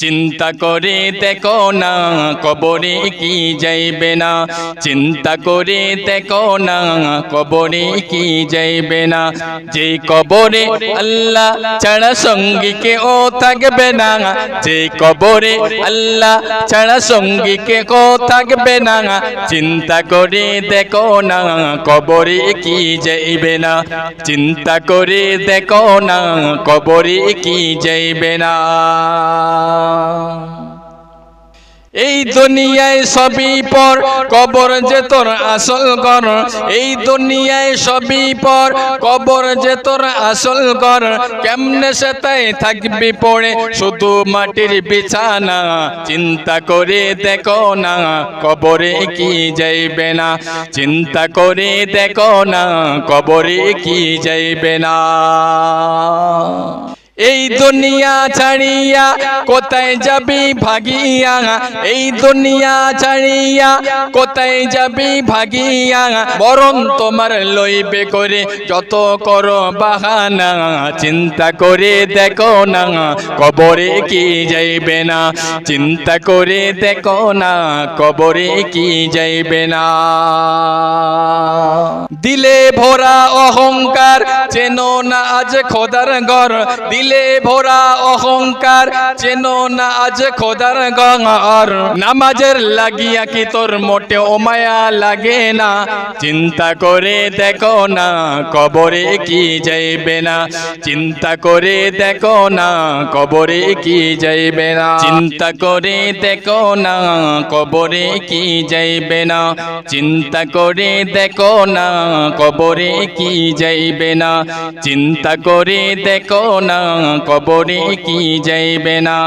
চিন্তা করে দেখো না, কবরে কি যাইবে না। চিন্তা করে দেখো না, কবরে কি যাইবে না। যে কবরে আল্লাহ ছাড়া সঙ্গী ও থাকবে না যে কবরে আল্লাহ ছাড়া সঙ্গী ও থাকবে না। চিন্তা করে দেখো না, কবরে কি যাইবে না। চিন্তা করে দেখো না, কবরে কি যাইবে না। দুনিয়ায় সবই পর, কবর যে তোর আসল কর এই দুনিয়ায় সবই পর, কবর যে তোর আসল কর কেমনে সে তাই থাকবি পড়ে শুধু মাটির বিছানা? চিন্তা করে দেখো না, কবরে কি যাইবে না। চিন্তা করে দেখো না, কবরে কি যাইবে না। দুনিয়া ছাড়িয়া, কোথায় যাবি ভাগিয়া? এই দুনিয়া ছাড়িয়া, কোথায় যাবি ভাগিয়া? বরং তোমার লইবে করে যত করো বাহানা। চিন্তা করে দেখো না, কবরে কি যাইবে না? চিন্তা করে দেখো না, কবরে কি যাইবে না? দিলে ভরা অহংকার চেনো না আজ খোদার ঘর। দিলে ভরা অহংকার চেনো না আজ খোদার ঘর নামাজের লাগিয়া কি তোর মোটে মায়া লাগে না? চিন্তা করে দেখো না, কবরে কি যাইবে না? চিন্তা করে দেখো না, কবরে কি যাইবে না? চিন্তা করে দেখো না, কবরে কি যাইবে না? চিন্তা করে দেখো না, কবরে কি যাইবে না? চিন্তা করে দেখো না, কবরে কি যাইবে না?